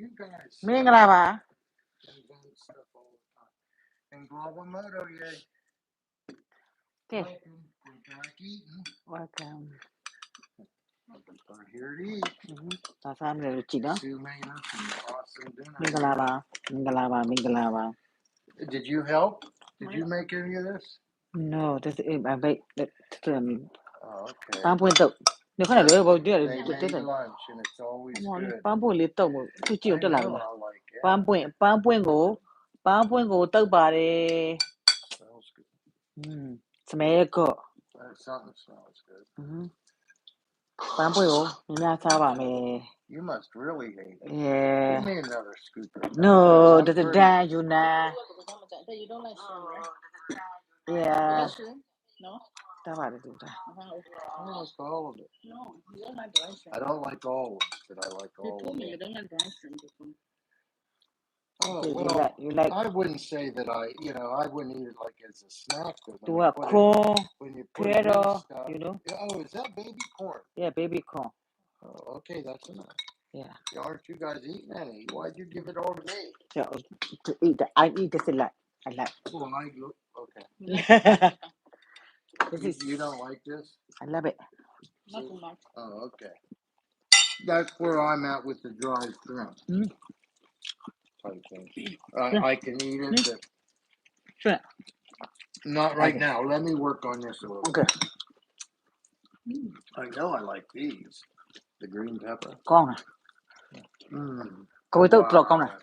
you guys မင်္ဂလာပါ invent stuff all the time. And Global Moto, yeah. ကဲ Welcome. We're back eating. welcome We're here to eat. ဒါစားမယ်လို့ကြည့်နော် Sue made us an awesome မင်္ဂ dinner. လာပါမင်္ဂလာပါမင်္ဂလာပါ Did you help? Did you make any of this? no this is I wait that um Oh, okay. ပန်းပွင့်တုတ် 你喝点牛肉包，这这这。哇，你半杯里头我就只有这两个，半杯半杯我半杯我豆把的。嗯，什么个？嗯，半杯我，你们家把没？You must really hate it. Yeah. Give me another scoop. No, that's a da you know. Yeah. No. That ought to don't like all of it. No, you don't like I don't like all ones, but I like You all told of me you don't like Bryson before. Oh, well, you like I wouldn't say that I, you know, I wouldn't eat it like as a snack, do a corn, when you put credo, stuff. you know? Oh, is that baby corn? Yeah, baby corn. Oh, okay, that's enough. Yeah. Yeah, Aren't you guys eating any? Why'd you give it all to me? yeah. To eat that. I eat this a lot. I like. Well, I do. okay. This you, is, you don't like this? I love it. Not too much. Oh, okay. That's where I'm at with the dry shrimp. Mm. mm. I, I can eat it, mm. but not right okay. now. Let me work on this a little. Okay. Bit. I know I like these. The green pepper. Con à. Mm. Cô tự wow. con à.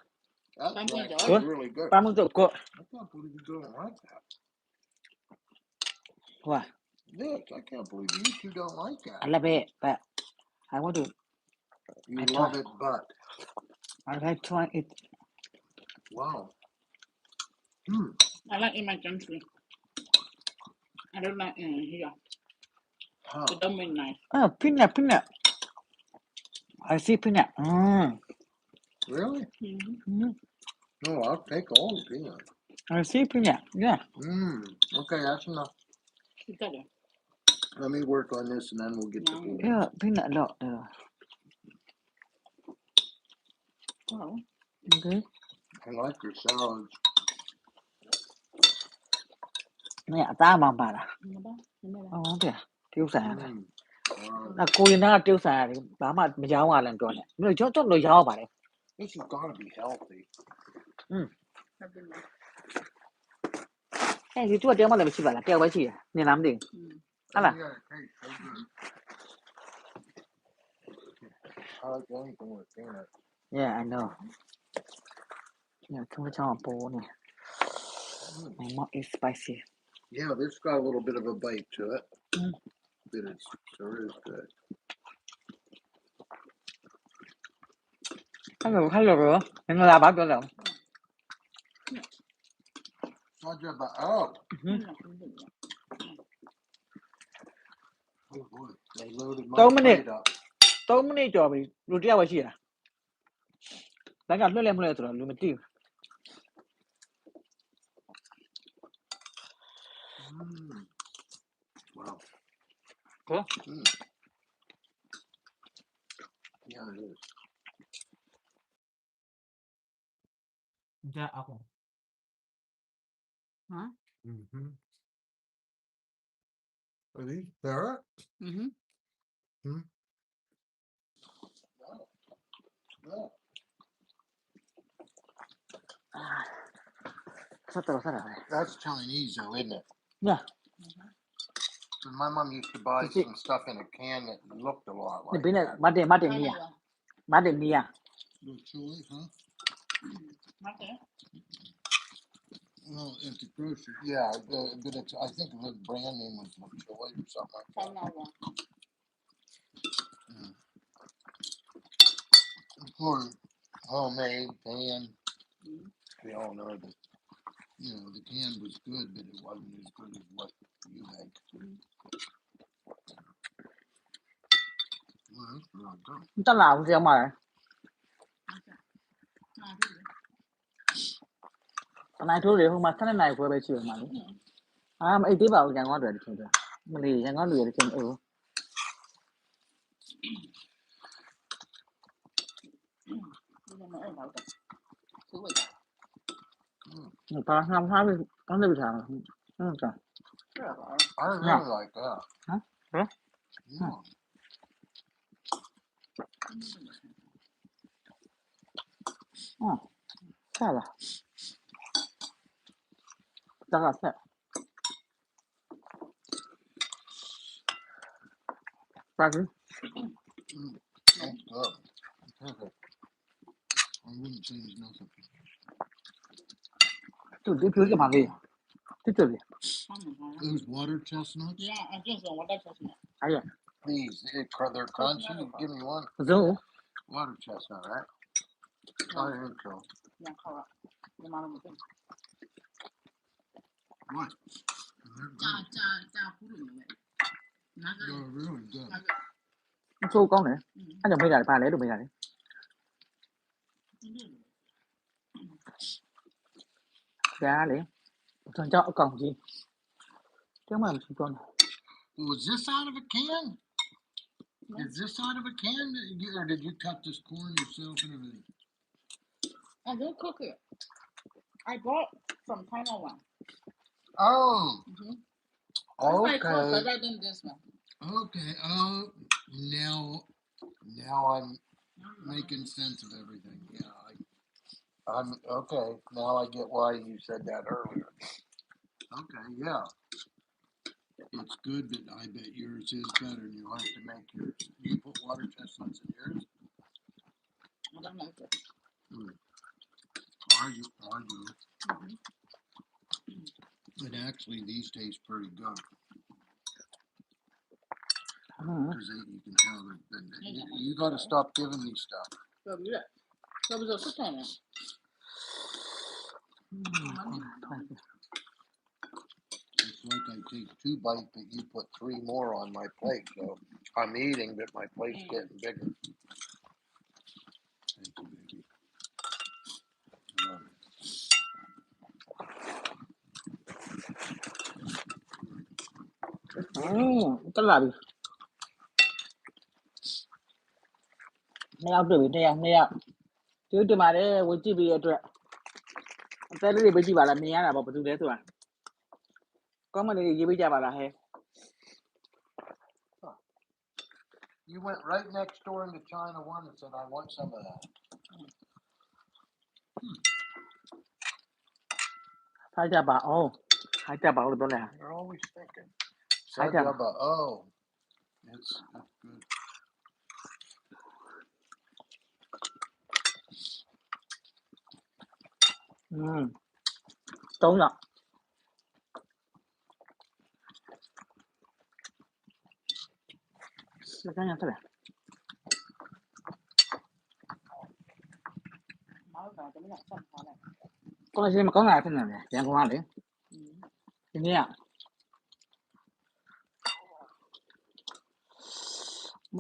That's like, really good. I can't you don't like that. What? I can't believe you two don't like that. I love it, but I want to. You I love try. it, but. I like trying it. Wow. Hmm. I like in my country. I don't like in here. Huh. The knife. Oh, peanut, peanut. I see peanut. Mm. Really? Mm-hmm. mm-hmm. No, I'll take all the peanut. I see peanut, yeah. Mm. Okay, that's enough. Let me work on this and then we'll get to food. Yeah, peanut lot. there. Well, I like your salads. nè ta mà bà nó kìa tiêu xài này là cô yên tiêu bà mà mà giáo mà làm cho này cho cho nó giáo bà This has got to be healthy. I've. 哎，你做这么怎么去本了？这个我去，你难不顶？好了。Yeah, I know. Yeah, can we tell a bowl? My mom is spicy. Yeah, this got a little bit of a bite to it. Mm. But it's, sure is good. Hello, hello. Mình là bác được không? ပြောတော့ Not just about, oh, Mhm. Ano, hindi ba? oh boy, they loaded my Don't minute. plate up. 3မိနစ်ကျော်ပြီလူတစ်ယောက်ပဲရှိတာဘက်ကလွှတ်လဲမလွှတ်လဲဆိုတော့လူမသိဘူး Mm. Wow. Cool. Mm. Yeah, it is. ကြအ Huh? Mm-hmm. Ready, Sarah? Mm-hmm. Hmm? That's Chinese though, isn't it? Yeah. And my mom used to buy some stuff in a can that looked a lot like bina that. made made mia. Made mia. Little chili, huh? No, at the grocery. Yeah, but good. I think the brand name was LaJoy or something like that. Another. Of course, homemade pan. We all know that you know the can was good, but it wasn't as good as what you had. Mm. Well, that's really good. 唔得鬧啫嘛。 နိုင်ထိုးတွေဟိုမှာ7နိုင်ခွဲပဲရှိရမှာလေ Mm. အာမအိတ်သေးပါဘူးရန်ကုန်ကတွေတချင်းပြမလေးရန်ကုန်လူတွေတချင်းအိုး Hindi 没二毛的，是味道。 ပါနှောင်းထားပြီးကောင်းတဲ့ထားဟုတ်ကဲ့ 是吧？ I really like that. Huh? Huh? Yeah. ဆက် だからね、バグ。就这啤酒嘛的，就这里。It water chestnuts. Yeah, I just want water chestnuts. Are you? Please, They're crunchy. Give me one. Zoo. Water chestnut, right? Oh, here go. Yeah. What? Xô con nữa. Ừ. Anh đừng bây giờ pha lẽ đừng bây giờ đấy. Giá đấy. Thằng chọn cổng gì? Tiếng mà chúng con. Was this out of a can? Is this out of a can? Did you, or did you cut this corn yourself and everything? I did cook it. I bought from Taiwan. Oh, Mm-hmm. Okay. better than this one. Okay. Oh, now, now I'm making sense of everything. Yeah, I, I'm okay. Now I get why you said that earlier. Okay, yeah. It's good, but I bet yours is better. and You'll have to make yours. You put water chestnuts in yours? I don't like it. I do. I do. Mhm. And actually, these taste pretty good. Because you can tell they've been. You, you got to stop giving me stuff. Yeah. It's like I take two bites, but you put three more on my plate. So I'm eating, but my plate's getting bigger. Thank you, baby. I love it. mm, tức là neo trừ neo neo chú từ mà đấy với chi vì rồi thế đấy với chi bảo là neo là bảo từ đấy thôi có mà đi gì bây giờ bảo là hay You went right next door into China One and said, I want some of that. Hmm. How's that? Oh, how's that? You're always thinking. I don't. Oh, it's not good. Mm. Đúng rồi. Sekarang yang terakhir. Con này xem mà có ngày thế nào nhỉ? Dạng con đi, Thế à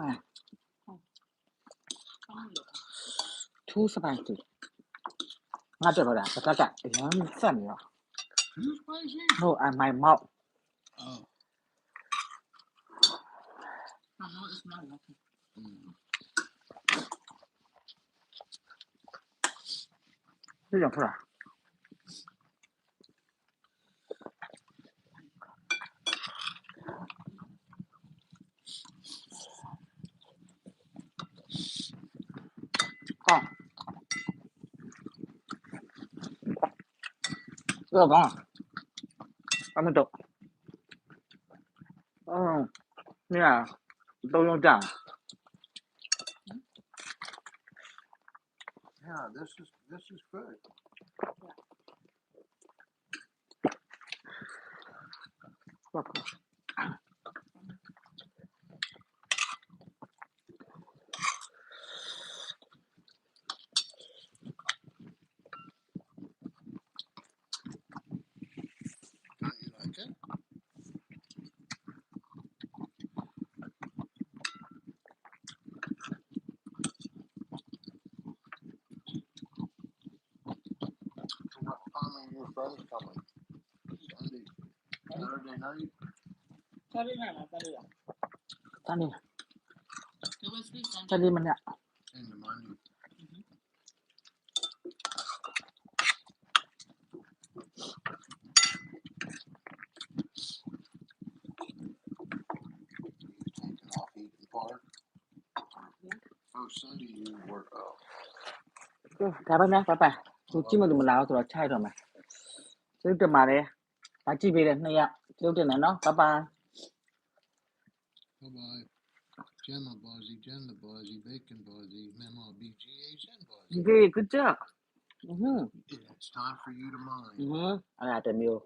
มาทูสบายสุดงาเจ็บปะเนี่ยปะจ๊ะจ๊ะเอ้ยมันสั่นเหรอ no I my mouth oh my mouth is not working mm. 这讲出来。Oh. Oh, yeah. Down. Yeah, this is this is good. Look. was coming. Sunday, Saturday night. Saturday night, Saturday night. Sunday. It was this Sunday. Saturday morning. In the morning. Mm-hmm. Taking off Eden Park. First Sunday you work out. ได้ป่ะนะป่ะป่ะซูชิมันดูมันลาวตลอดใช่หรือไม่ ကျေးဇူးတင်ပါတယ်ဒါကြည့်ပေးတဲ့နှစ်ယောက်ကျေးဇူးတင်တယ်နော်ပပ bye bye. Gemma Bozzy, Gemma Bozzy, Bacon Bozzy, Memo BGHN Bozzy. good good job อือ Yeah, it's time for you to mine. อือအဲ့ဒါတစ်မျိုး